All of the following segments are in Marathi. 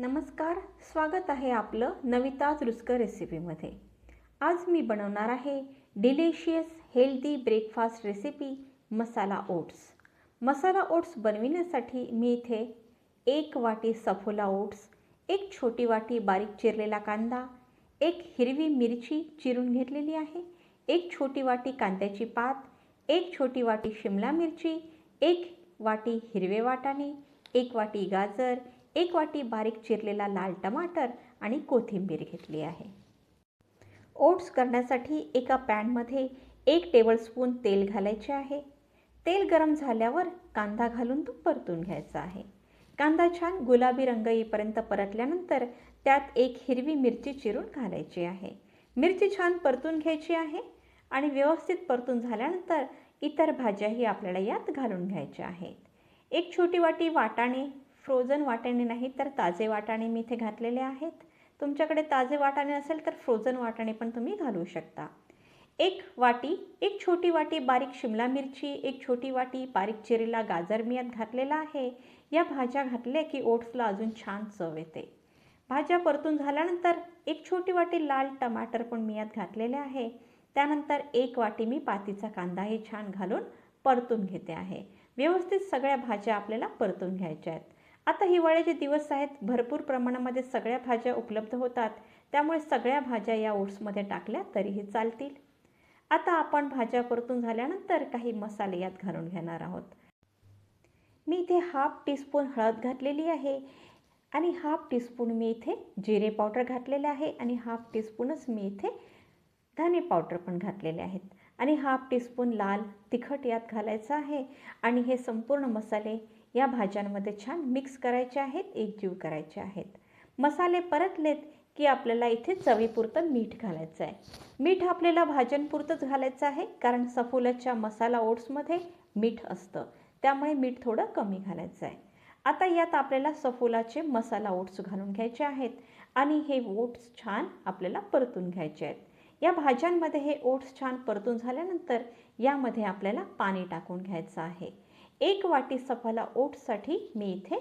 नमस्कार स्वागत आहे आपलं नविताज रुचकर रेसिपीमध्ये. आज मी बनवणार आहे delicious healthy breakfast recipe masala oats. Masala oats बनविण्यासाठी मी इथे एक वाटी सफोला ओट्स एक छोटी वाटी बारीक चिरलेला कांदा एक हिरवी मिरची चिरून घेतलेली आहे एक छोटी वाटी कांद्याची पात एक छोटी वाटी शिमला मिरची एक वाटी हिरवे वाटाणे एक वाटी गाजर एक वाटी बारीक चिरलेला लाल टमाटर आणि कोथिंबीर घेतली आहे. ओट्स करण्यासाठी एका पॅनमध्ये एक टेबलस्पून तेल घालायचे आहे. तेल गरम झाल्यावर कांदा घालून तो परतून घ्यायचा आहे. कांदा छान गुलाबी रंग येईपर्यंत परतल्यानंतर त्यात एक हिरवी मिरची चिरून घालायची आहे. मिरची छान परतून घ्यायची आहे आणि व्यवस्थित परतून झाल्यानंतर इतर भाज्याही आपल्याला यात घालून घ्यायच्या आहेत. एक छोटी वाटी वाटाणे फ्रोझन वाटाणे नाही तर ताजे वाटाणे मी इथे घातलेले आहेत. तुमच्याकडे ताजे वाटाणे असेल तर फ्रोझन वाटाणे पण तुम्ही घालू शकता. एक वाटी एक छोटी वाटी बारीक शिमला मिरची एक छोटी वाटी बारीक चिरेला गाजर मी यात घातलेला आहे. या भाज्या घातल्या की ओट्सला अजून छान चव येते. भाज्या परतून झाल्यानंतर एक छोटी वाटी लाल टमाटर पण मी यात घातलेले आहे. त्यानंतर एक वाटी मी पातीचा कांदाही छान घालून परतून घेते आहे. व्यवस्थित सगळ्या भाज्या आपल्याला परतून घ्यायच्या आहेत. आता हिवाळ्याचे दिवस आहेत भरपूर प्रमाणामध्ये सगळ्या भाज्या उपलब्ध होतात. त्यामुळे सगळ्या भाज्या या ओट्समध्ये टाकल्या तरीही चालतील. आता आपण भाज्या परतून झाल्यानंतर काही मसाले यात घालून घेणार आहोत. मी इथे हाफ टीस्पून हळद घातलेली आहे आणि हाफ टीस्पून मी इथे जिरे पावडर घातलेले आहे आणि हाफ टीस्पूनच मी इथे धने पावडर पण घातलेले आहेत. आणि हाफ टीस्पून लाल तिखट यात घालायचं आहे आणि हे संपूर्ण मसाले या भाज्यांमध्ये छान मिक्स करायचे आहेत एकजीव करायचे आहेत. मसाले परतलेत की आपल्याला इथे चवीपुरतं मीठ घालायचं आहे. मीठ आपल्याला भाज्यांपुरतंच घालायचं आहे कारण सफोलाच्या मसाला ओट्समध्ये मीठ असतं. त्यामुळे मीठ थोडं कमी घालायचं आहे. आता यात आपल्याला सफोलाचे मसाला ओट्स घालून घ्यायचे आहेत आणि हे ओट्स छान आपल्याला परतून घ्यायचे आहेत. या भाज्यांमध्ये हे ओट्स छान परतून झाल्यानंतर यामध्ये आपल्याला पाणी टाकून घ्यायचं आहे. एक वाटी सफाला ओट्ससाठी मी इथे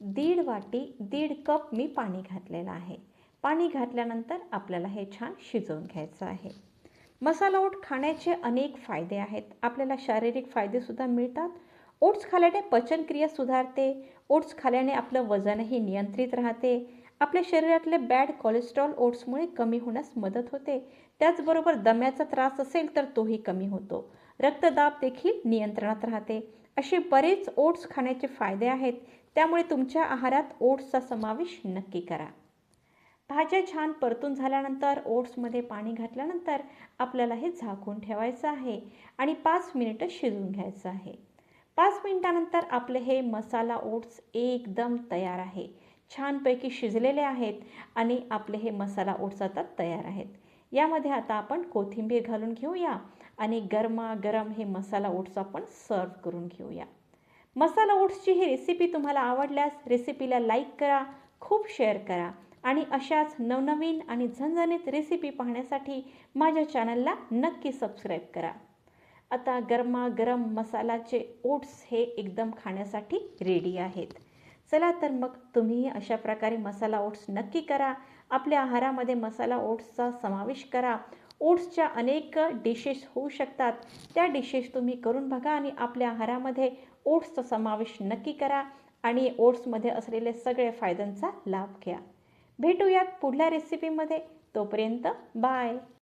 दीड वाटी दीड कप मी पाणी घातलेलं आहे. पाणी घातल्यानंतर आपल्याला हे छान शिजवून घ्यायचं आहे. मसाला ओट खाण्याचे अनेक फायदे आहेत. आपल्याला शारीरिक फायदेसुद्धा मिळतात. ओट्स खाल्याने पचनक्रिया सुधारते. ओट्स खाल्याने आपलं वजनही नियंत्रित राहते. आपल्या शरीरातले बॅड कोलेस्ट्रॉल ओट्समुळे कमी होण्यास मदत होते. त्याचबरोबर दम्याचा त्रास असेल तर तोही कमी होतो. रक्तदाब देखील नियंत्रणात राहते. असे बरेच ओट्स खाण्याचे फायदे आहेत. त्यामुळे तुमच्या आहारात ओट्सचा समावेश नक्की करा. भाज्या छान परतून झाल्यानंतर ओट्समध्ये पाणी घातल्यानंतर आपल्याला हे झाकून ठेवायचं आहे आणि पाच मिनिटं शिजवून घ्यायचं आहे. पाच मिनिटानंतर आपले हे मसाला ओट्स एकदम तयार आहे. छानपैकी शिजलेले आहेत आणि आपले हे मसाला ओट्स आता तयार आहेत. यामध्ये आता आपण कोथिंबीर घालून घेऊया आणि गरमागरम हे मसाला ओट्स आपण सर्व करून घेऊया. मसाला ओट्सची ही रेसिपी तुम्हाला आवडल्यास रेसिपीला लाईक करा खूप शेअर करा आणि अशाच नवनवीन आणि झणझणीत रेसिपी पाहण्यासाठी माझ्या चॅनलला नक्की सबस्क्राईब करा. आता गरमागरम मसालाचे ओट्स हे एकदम खाण्यासाठी रेडी आहेत. चला तर मग तुम्हीही अशा प्रकारे मसाला ओट्स नक्की करा. आपल्या आहारामध्ये मसाला ओट्सचा समावेश करा. ओट्सच्या अनेक डिशेस होऊ शकतात. त्या डिशेस तुम्ही करून बघा आणि आपल्या आहारामध्ये ओट्सचा समावेश नक्की करा आणि ओट्समध्ये असलेले सगळे फायद्यांचा लाभ घ्या. भेटूयात पुढल्या रेसिपीमध्ये तोपर्यंत बाय